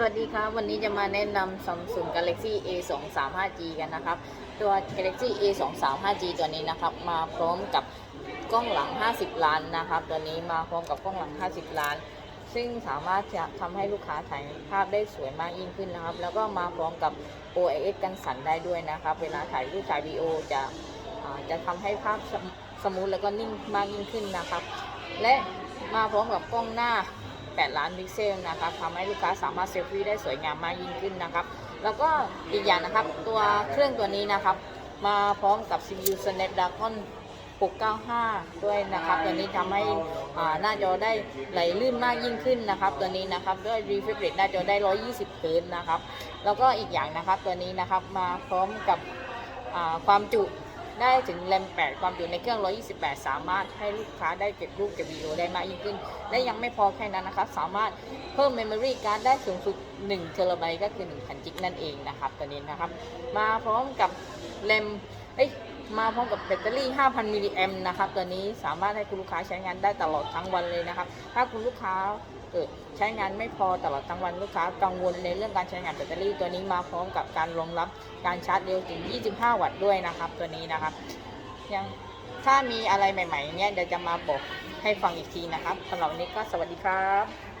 สวัสดีครับ วันนี้จะมาแนะนำ Samsung Galaxy A 2 3 5 G กันนะครับ ตัว Galaxy A 2 3 5 G ตัวนี้นะครับ มาพร้อมกับกล้องหลัง 50 ล้านนะครับ ตัวนี้มาพร้อมกับกล้องหลัง 50 ล้าน ซึ่งสามารถจะทำให้ลูกค้าถ่ายภาพได้สวยมากยิ่งขึ้นนะครับ แล้วก็มาพร้อมกับ OIS กันสั่นได้ด้วยนะครับ เวลาถ่ายรูปถ่ายวีดีโอจะอจะทำให้ภาพสสมูทแล้วก็นิ่งมากยิ่งขึ้นนะครับ และมาพร้อมกับกล้องหน้า 8 ล้านพิกเซลนะครับทำให้ลูกค้าสามารถเซลฟี่ได้สวยงามมากยิ่งขึ้นนะครับ แล้วก็อีกอย่างนะครับตัวเครื่องตัวนี้นะครับ มาพร้อมกับ CPU Snapdragon 695 ด้วยนะครับ ตัวนี้ทำให้อ่าหน้าจอได้ไหลลื่นมากยิ่งขึ้นนะครับ ตัวนี้นะครับด้วย refresh rate หน้าจอได้ 120เฮิรตซ์นะครับ แล้วก็อีกอย่างนะครับตัวนี้นะครับมาพร้อมกับความจุ ได้ถึงแรม 8 ความจุในเครื่อง 128 สามารถให้ลูกค้าได้เก็บรูปเก็บวิดีโอได้มากยิ่งขึ้น และยังไม่พอแค่นั้นนะครับสามารถเพิ่ม Memory Card ได้สูงสุด1เทราไบต์ก็คือ 1,000 จิกนั่นเองนะครับตัวนี้นะครับ มาพร้อมกับแรมเอ้ย มาพร้อมกับแบตเตอรี่ 5,000 มิลลิแอมนะครับ ตัวนี้สามารถให้คุณลูกค้าใช้งานได้ตลอดทั้งวันเลยนะครับ ถ้าคุณลูกค้าเกิดใช้งานไม่พอตลอดทั้งวันลูกค้ากังวลในเรื่องการใช้งานแบตเตอรี่ ตัวนี้มาพร้อมกับการรองรับการชาร์จเร็วถึง 25 วัตต์ด้วยนะครับ ตัวนี้นะครับ ยังถ้ามีอะไรใหม่ๆเนี่ยเดี๋ยวจะมาบอกให้ฟังอีกทีนะครับสำหรับวันนี้ก็สวัสดีครับ